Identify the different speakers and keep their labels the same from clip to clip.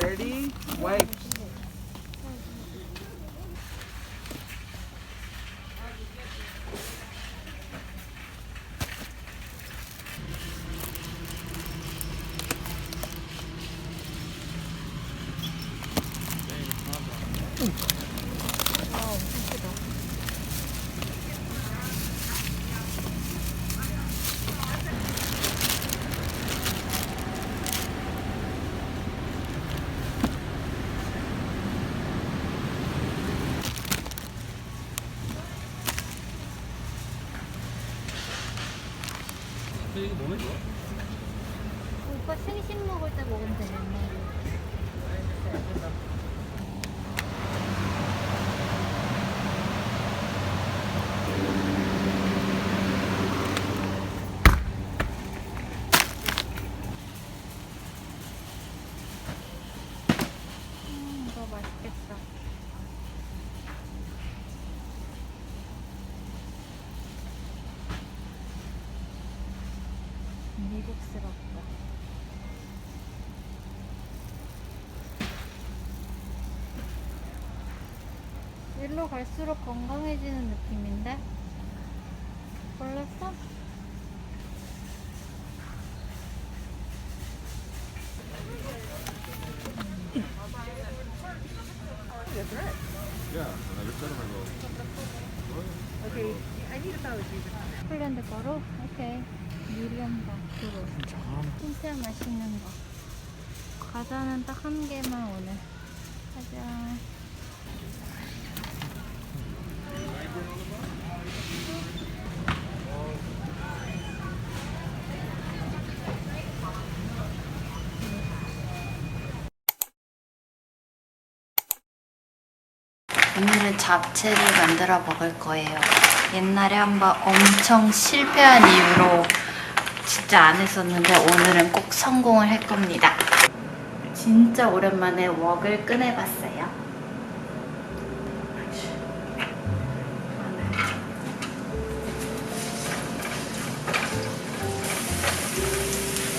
Speaker 1: Ready?
Speaker 2: Wipe.
Speaker 1: 이거 몸에 좋아?
Speaker 2: 오빠 생신 먹을 때 먹으면 되겠네. 음, 이거 맛있겠다. 미국스럽다. 일로 갈수록 건강해지는 느낌인데? 몰랐어? 폴란드 거로? 오케이. 미리엄 바크로. 진짜 맛있는 거. 과자는 딱 한 개만 오늘. 가자. 오늘은 잡채를 만들어 먹을 거예요. 옛날에 한번 엄청 실패한 이유로 진짜 안 했었는데 오늘은 꼭 성공을 할 겁니다. 진짜 오랜만에 웍을 꺼내봤어요.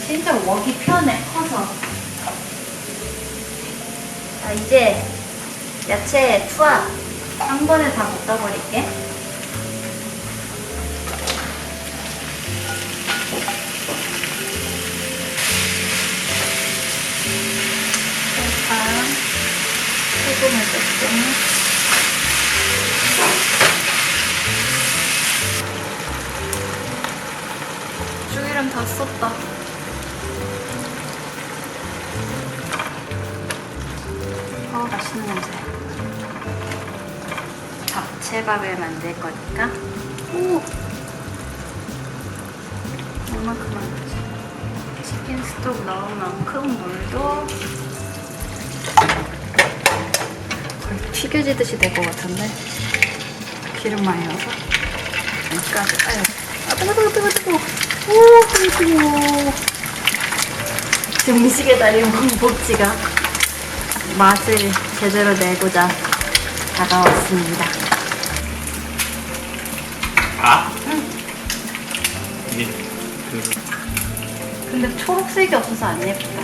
Speaker 2: 진짜 웍이 편해, 커서. 자, 이제 야채 투합 한 번에 다 볶아버릴게. 어, 맛있는 냄새. 잡채밥을 만들 거니까. 오! 얼마큼 만들지? 치킨 스톡 넣은 만큼 물도 거의 튀겨지듯이 될 것 같은데. 기름 많이 넣어서. 여기까지. 아유. 아, 뜨거, 뜨거, 뜨거, 뜨거. 오, 뜨거. 지금 미식의 달인 왕복지가 맛을 제대로 내고자 다가왔습니다.
Speaker 1: 아? 이게 그
Speaker 2: 근데 초록색이 없어서 안 예쁘다.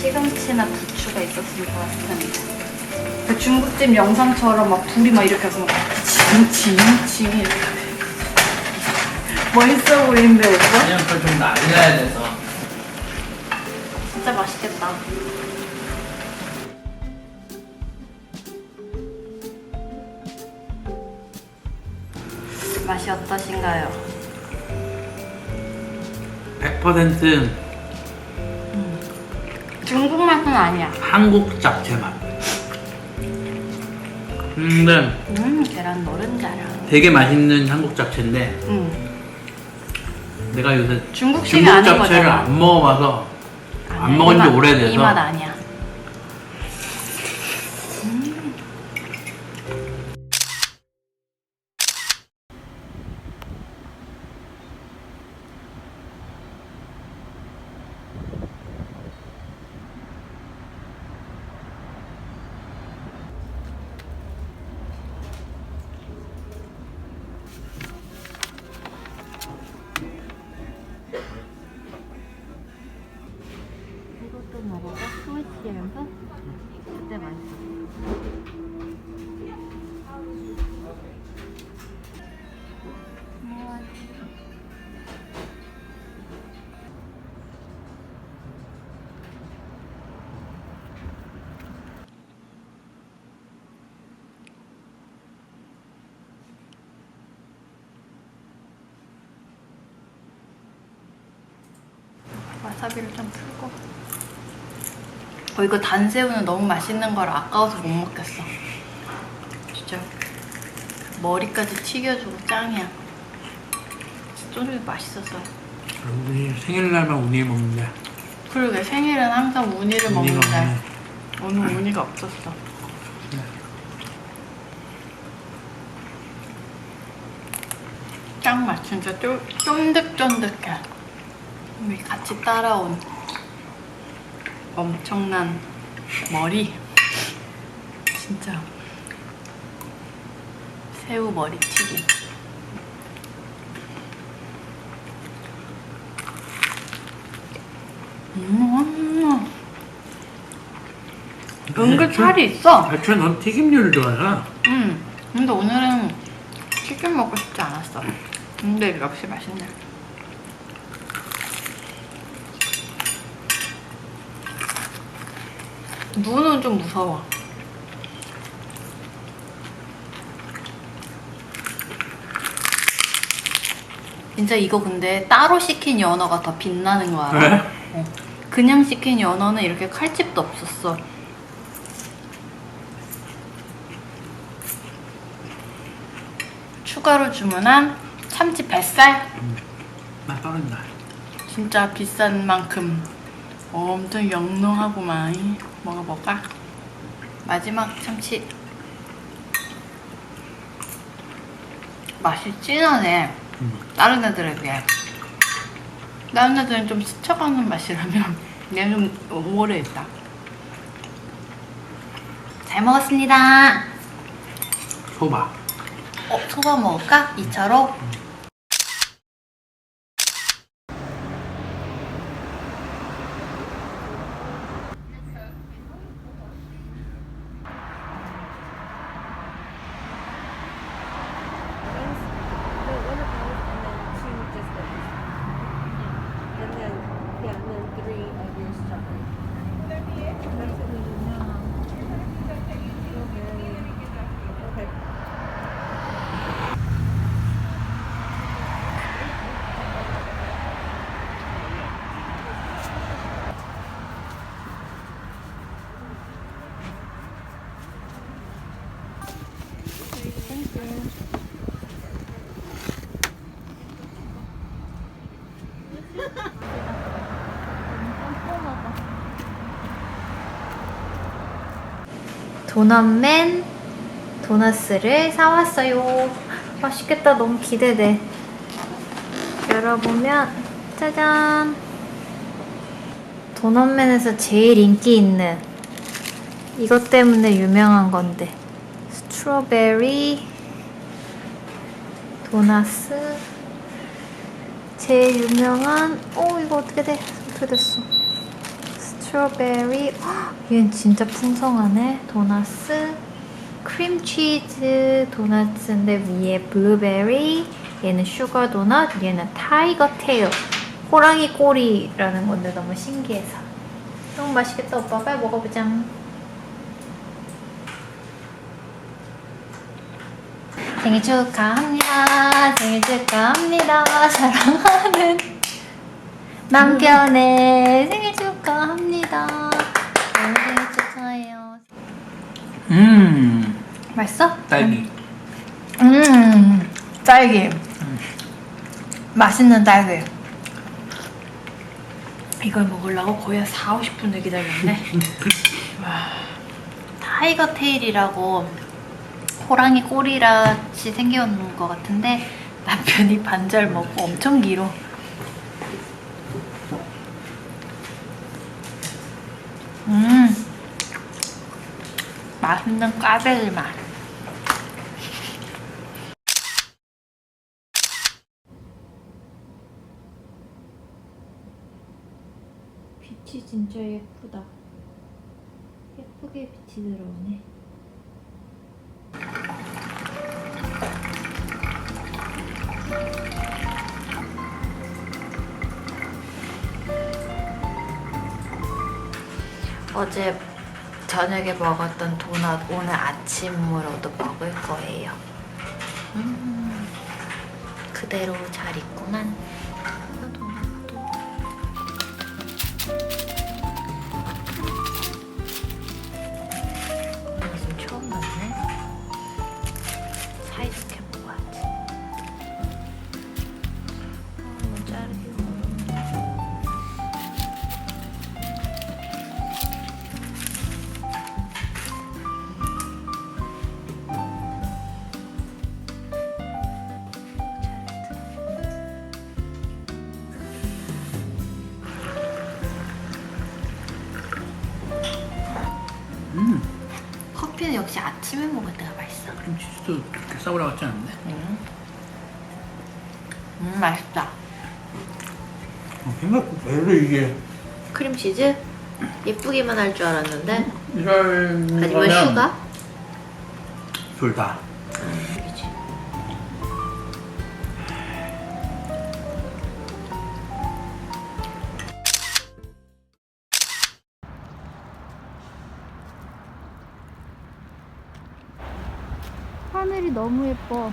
Speaker 2: 시금치나 부추가 있었으면 좋았을 텐데. 그 중국집 영상처럼 막 불이 막 이렇게 해서 징징징 이렇게. 멋있어 보이는데 오빠?
Speaker 1: 그냥 그걸 좀 날려야 돼서
Speaker 2: 진짜 맛있겠다. 맛이 어떠신가요?
Speaker 1: 100%
Speaker 2: 중국 맛은 아니야.
Speaker 1: 한국 잡채 맛. 근데
Speaker 2: 음, 계란 노른자랑.
Speaker 1: 되게 맛있는 한국 잡채인데
Speaker 2: 음,
Speaker 1: 내가 요새
Speaker 2: 중국식이
Speaker 1: 중국
Speaker 2: 아닌
Speaker 1: 잡채를
Speaker 2: 거잖아.
Speaker 1: 안 먹어봐서 안 먹은 이지
Speaker 2: 맛-
Speaker 1: 오래돼서.
Speaker 2: 이 맛 아니야. 먹어봐. 스위치 연서? 그때 맛있어. 와사비를 좀 풀고. 어, 이거 단새우는 너무 맛있는 걸 아까워서 못 먹겠어. 진짜 머리까지 튀겨주고 짱이야. 쫀쫀이 맛있었어.
Speaker 1: 우리 생일날만 우니 먹는데.
Speaker 2: 그러게 생일은 항상 우니를 먹는데
Speaker 1: 없네.
Speaker 2: 오늘 우니가 없었어. 짱맛 진짜 쫀, 쫀득쫀득해. 우리 같이 따라온 엄청난 머리 진짜 새우 머리 튀김. 음. 은근 살이 있어.
Speaker 1: 애초에 넌 튀김류를 좋아해서.
Speaker 2: 음. 근데 오늘은 치킨 먹고 싶지 않았어. 근데 역시 맛있네. 무는 좀 무서워. 진짜 이거 근데 따로 시킨 연어가 더 빛나는 거 알아?
Speaker 1: 왜?
Speaker 2: 어. 그냥 시킨 연어는 이렇게 칼집도 없었어. 추가로 주문한 참치 뱃살
Speaker 1: 맛 떨어진다.
Speaker 2: 진짜 비싼 만큼 엄청 영롱하고만 먹어볼까? 마지막 참치 맛이 진하네
Speaker 1: 음.
Speaker 2: 다른 애들에 비해 다른 애들은 좀 스쳐가는 맛이라면 얘는 좀 오래 있다 잘 먹었습니다
Speaker 1: 소바.
Speaker 2: 어, 소바 먹을까? 2차로?
Speaker 3: No,
Speaker 2: 도넛맨 도넛을 사왔어요. 맛있겠다. 너무 기대돼. 열어보면 짜잔. 도넛맨에서 제일 인기 있는 이것 때문에 유명한 건데 스트로베리 도나스. 제일 유명한 오 이거 어떻게 돼? 어떻게 됐어? 스트로베리. 헉, 얘는 진짜 풍성하네. 도나스. 크림치즈 도넛인데 위에 블루베리 얘는 슈가 도넛 얘는 타이거 테일. 호랑이 꼬리라는 건데 너무 신기해서. 너무 맛있겠다 오빠. 빨리 먹어보자 생일 축하합니다 생일 축하합니다 사랑하는 남편의 생일 축하합니다. 너무 생일 축하해요.
Speaker 1: 음.
Speaker 2: 맛있어?
Speaker 1: 딸기.
Speaker 2: 음, 딸기. 맛있는 딸기. 이걸 먹으려고 거의 한 4, 50분을 기다렸네. 와, 타이거 테일이라고 호랑이 꼬리같이 생겨있는 것 같은데 남편이 반절 먹고 엄청 길어. 음, 맛있는 꽈배기 맛. 비치즈 진짜 예쁘다. 예쁘게 빛이 들어오네. 어제 저녁에 먹었던 도넛 오늘 아침으로도 먹을 거예요. 음, 그대로 잘 있구만. 음, 커피는 역시 아침에 먹을 때가 맛있어.
Speaker 1: 크림치즈도 그렇게 싸우라 같지 않은데?
Speaker 2: 음, 음 맛있다.
Speaker 1: 어, 생각보다 원래 이게
Speaker 2: 크림치즈 예쁘기만 할 줄 알았는데
Speaker 1: 이럴
Speaker 2: 하지만 슈가
Speaker 1: 둘 다
Speaker 2: 하늘이 너무 예뻐.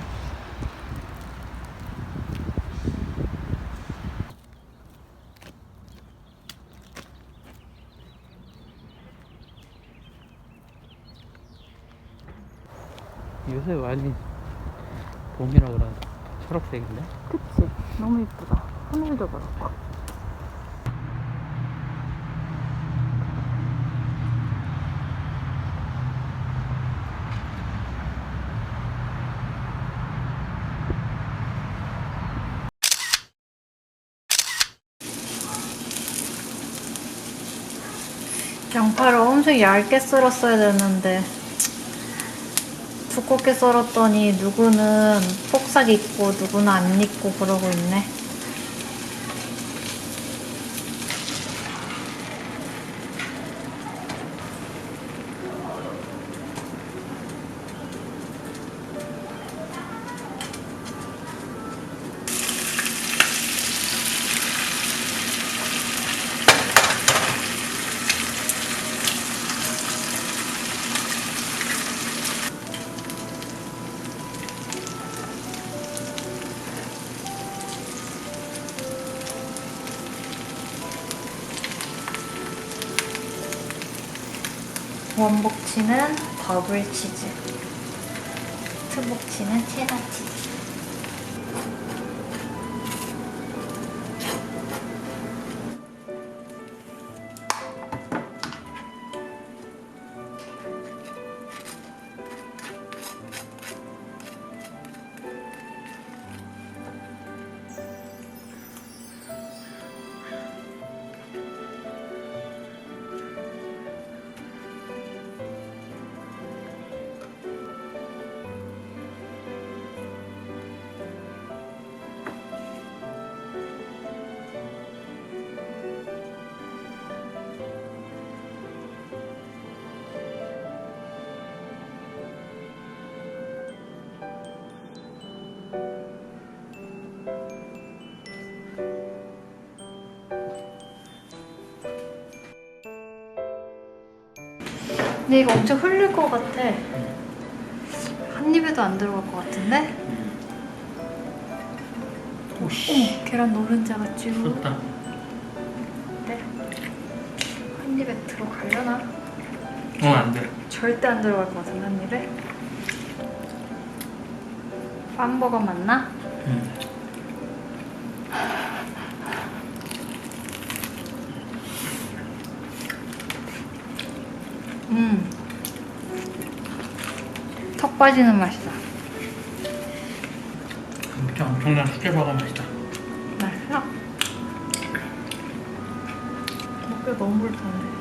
Speaker 1: 요새 많이 봄이라 그런 초록색인데?
Speaker 2: 그치? 너무 예쁘다. 하늘도 그렇고. 양파를 엄청 얇게 썰었어야 되는데 두껍게 썰었더니 누구는 폭삭 익고 누구는 안 익고 그러고 있네. 원복치는 더블 치즈, 투복치는 체다 치즈. 근데 이거 엄청 흘릴 것 같아. 한 입에도 안 들어갈 것 같은데?
Speaker 1: 오씨
Speaker 2: 어, 계란 노른자가 쭉. 네. 한 입에 들어가려나?
Speaker 1: 어 안 돼
Speaker 2: 절대 안 들어갈 것 같은데, 한 입에? 팜버거 맞나?
Speaker 1: 음.
Speaker 2: 음. 턱 빠지는 맛이다.
Speaker 1: 진짜 엄청난 수제버거 맛이다
Speaker 2: 맛있어? 먹기 너무 불편해.
Speaker 1: 음.